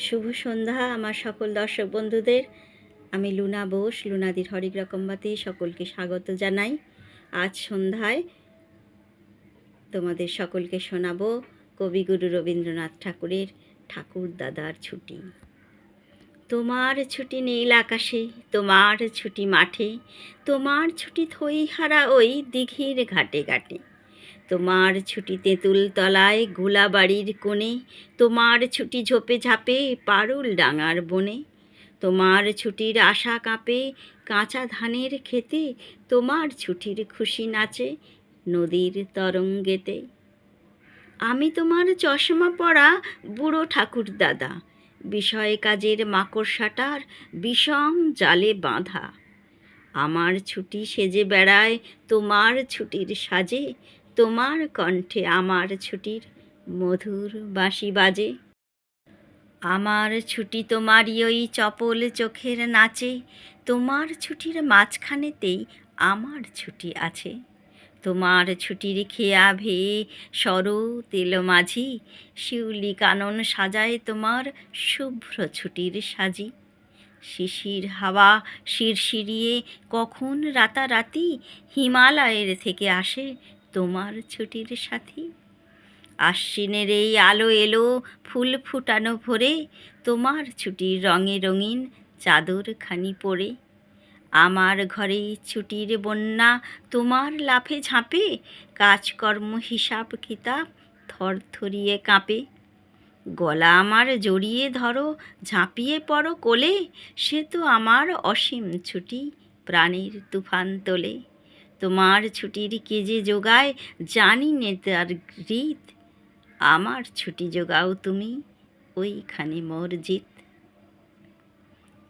শুভ সন্ধ্যা, আমার সকল দর্শক বন্ধুদের। আমি লুনা বোস, লুনাদির হরিক রকমবাতি সকলকে স্বাগত জানাই। আজ সন্ধ্যায় তোমাদের সকলকে শোনাবো কবিগুরু রবীন্দ্রনাথ ঠাকুরের ঠাকুর দাদার ছুটি। তোমার ছুটি নীল আকাশে, তোমার ছুটি মাঠে, তোমার ছুটি থইহারা ওই দিঘির ঘাটে ঘাটে। তোমার ছুটি তেঁতুল তলায় গোলাবাড়ির কোণে, তোমার ছুটি ঝোপে ঝাপে পারুল ডাঙার বনে। তোমার ছুটির আশা কাঁপে কাঁচা ধানের খেতে তোমার ছুটির খুশি নাচে নদীর তরঙ্গেতে। আমি তোমার চশমা পরা বুড়ো ঠাকুর দাদা, বিষয় কাজের মাকড়সাটার বিষম জালে বাঁধা। আমার ছুটি সেজে বেড়ায় তোমার ছুটির সাজে তোমার কণ্ঠে আমার ছুটির মধুর বাঁশি বাজে। আমার ছুটি তোমারই ওই চপল চোখের নাচে, তোমার ছুটির মাঝখানেতেই আমার ছুটি আছে। তোমার ছুটির খেয়া ভেয়ে সর তেল মাঝি, শিউলি কানন সাজায় তোমার শুভ্র ছুটির সাজি। শিশির হাওয়া শিরশিরিয়ে কখন রাতারাতি হিমালয়ের থেকে আসে তোমার ছুটির সাথী? আশ্বিনের এই আলো এলো ফুল ফুটানো ভরে, তোমার ছুটির রঙে রঙিন চাদরখানি পরে। আমার ঘরে ছুটির বন্যা তোমার লাফে ঝাঁপে, কাজকর্ম, হিসাব, কিতাব থরথরিয়ে কাঁপে। গলা আমার জড়িয়ে ধরো, ঝাঁপিয়ে পড়ো কোলে, সে তো আমার অসীম ছুটি প্রাণের তুফান তোলে। তোমার ছুটির কে যে যোগায় জানি নে তার রীত। আমার ছুটি যোগাও তুমি, ওইখানে মোর জিত।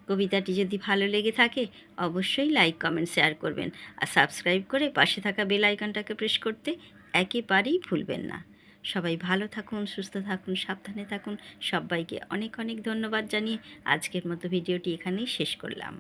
কবিতাটি যদি ভালো লেগে থাকে, অবশ্যই লাইক, কমেন্ট, শেয়ার করবেন আর সাবস্ক্রাইব করে পাশে থাকা বেল আইকনটাকে প্রেস করতে একেবারেই ভুলবেন না। সবাই ভালো থাকুন, সুস্থ থাকুন, সাবধানে থাকুন। সবাইকে অনেক অনেক ধন্যবাদ জানিয়ে আজকের মতো ভিডিওটি এখানেই শেষ করলাম।